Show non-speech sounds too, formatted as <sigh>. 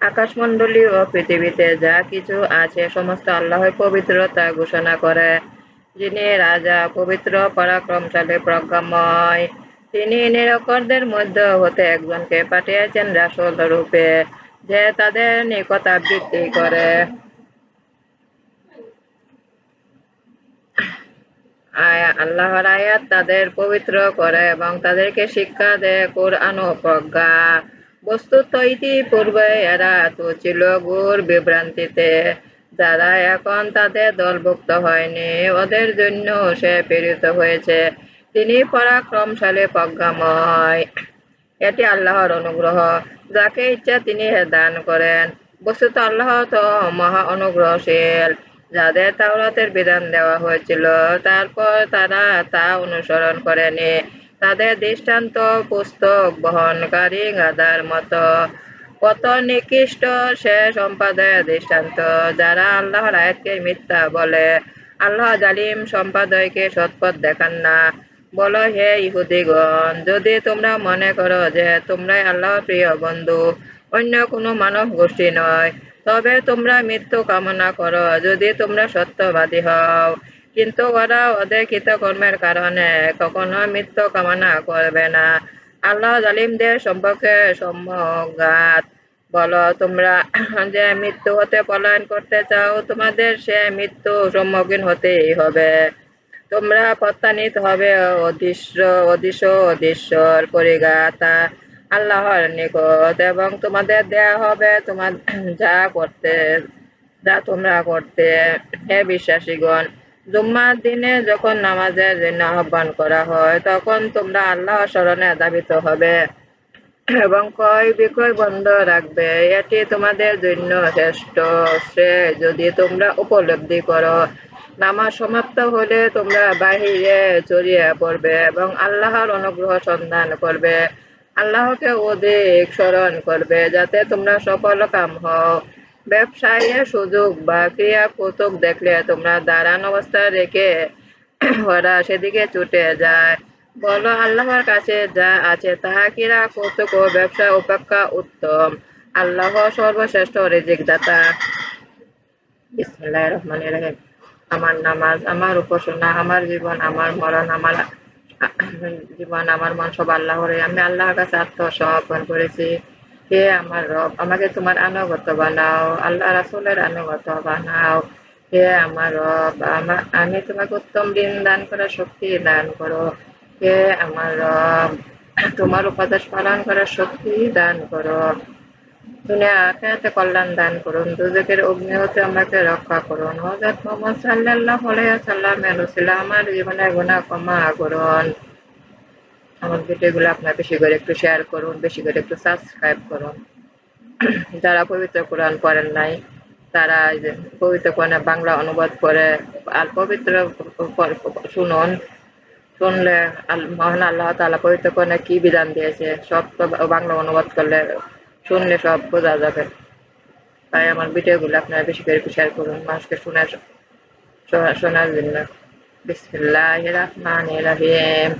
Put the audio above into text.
আকাশমন্ডলী ও পৃথিবীতে যা কিছু আছে, সমস্ত আল্লাহ পবিত্রতা ঘোষণা করে। যিনি রাজা, পবিত্র, পরাক্রমশালী, প্রজ্ঞাময়, তিনি নিরকরদের মধ্যে হতে একজনকে পাঠিয়েছেন রাসল রূপে, যে তাদের নিকট আবৃত্তি করে। আল্লাহর আয়াত তাদের পবিত্র করে এবং তাদেরকে শিক্ষা দেয় কোরআন ও প্রজ্ঞা। বস্তুত ইতিপূর্বে এরা তো ছিল গুর বিভ্রান্তিতে। যারা এখন তাদের দলভুক্ত হয়নি, ওদের জন্য সে প্রেরিত হয়েছে। তিনি পরাক্রমশালী, প্রজ্ঞাময়। এটি আল্লাহর অনুগ্রহ, যাকে ইচ্ছা তিনি দান করেন। বস্তুত আল্লাহ তো মহা অনুগ্রহশীল। যাদের তাওরাতের বিধান দেওয়া হয়েছিল, তারপর তারা তা অনুসরণ করেনি। তাদের দৃষ্টান্ত পুস্তক বহনকারী গাদার মতো। কত নিকৃষ্ট সে সম্পাদয়ের দৃষ্টান্ত, যারা আল্লাহর আয়াতকে মিথ্যা বলে। আল্লাহ জালিম সম্পাদয়কে সৎপথ দেখান না। বলো, হে ইহুদিগণ, যদি তোমরা মনে করো যে তোমরাই আল্লাহ প্রিয় বন্ধু, অন্য কোনো মানব গোষ্ঠী নয় তবে তোমরা মৃত্যু কামনা করো, যদি তোমরা সত্যবাদী হও। কিন্তু ওরা ওদের কৃতকর্মের কারণে কখনো মৃত্যু কামনা করবে না। আল্লাহ জালিমদের সম্পর্কে সম্মগাত বলো, তোমরা যে মৃত্যু হতে পলায়ন করতে চাও, তোমাদের সে মৃত্যু সম্মুখীন হতেই হবে। তোমরা প্রত্যানিত হবে অদৃশ্য অদৃশ্য অদৃশ্যর পরিগাতা আল্লাহর নিকট এবং তোমাদের দেয়া হবে তোমার <clears throat> যা করতে, যা তোমরা করতে। হে বিশ্বাসীগণ, জুম্মার দিনে যখন নামাজের জন্য আহ্বান করা হয়, তখন তোমরা আল্লাহ স্মরণে দাবিত হবে এবং কয় বিক্রয় বন্ধ রাখবে, এটি তোমাদের জন্য শ্রেষ্ঠ। শ্রেয় যদি তোমরা উপলব্ধি করো, নামাজ সমাপ্ত হলে তোমরা বাহিরে চড়িয়ে পড়বে এবং আল্লাহর অনুগ্রহ সন্ধান করবে। আল্লাহকে অধিক স্মরণ করবে যাতে তোমরা সফল কাম হও। ব্যবসায়ের সুযোগ বা ক্রিয়া কৌতুক দেখলে তোমরা দাঁড়ান অবস্থা রেখে ওরা সেদিকে ছুটে যায়। বলো, আল্লাহর কাছে যা আছে তাহা কিরা কৌতুক ও ব্যবসা উপেক্ষা উত্তম। আল্লাহ সর্বশ্রেষ্ঠ রিজিক দাতা বিসমুল্লাহ রহমান রহিম। আমার নামাজ, আমার উপাসনা, আমার জীবন, আমার মরণ, আমার জীবন, আমার মন সব আল্লাহরে। আমি আল্লাহর কাছে আত্মসমর্পণ করেছি। হে আমার রব, আমাকে তোমার আনুগত বানাও, আল্লাহ রাসুলের আনুগত বানাও। হে আমার রব আমি তোমাকে উত্তম দিন দান করার শক্তি দান করো। হে আমার রব, তোমার উপদেশ পালন করার শক্তি দান করো। দুনিয়া আখেরাতে কল্যাণ দান করুন। দুজকের অগ্নি হতে আমাকে রক্ষা করুন। হজরত মোহাম্মদ সাল্লাহ সাল্লাম আমার জীবনে গুণা ক্ষমা করুন। আমার ভিডিওগুলো আপনার বেশি করে একটু শেয়ার করুন, বেশি করে একটু সাবস্ক্রাইব করুন। যারা পবিত্র কোরআন পড়েন নাই, তারা পবিত্র কোরআনে বাংলা অনুবাদ করে আর পবিত্র শুনুন। শুনলে মহান আল্লাহ তালা পবিত্র কোরআনে কি বিধান দিয়েছে, সব তো বাংলা অনুবাদ করলে শুনলে সব বোঝা যাবে। তাই আমার ভিডিওগুলো আপনারা বেশি করে শেয়ার করুন, মানুষকে শোনার শোনার জন্য। বিসমিল্লাহ রহমান রহিম।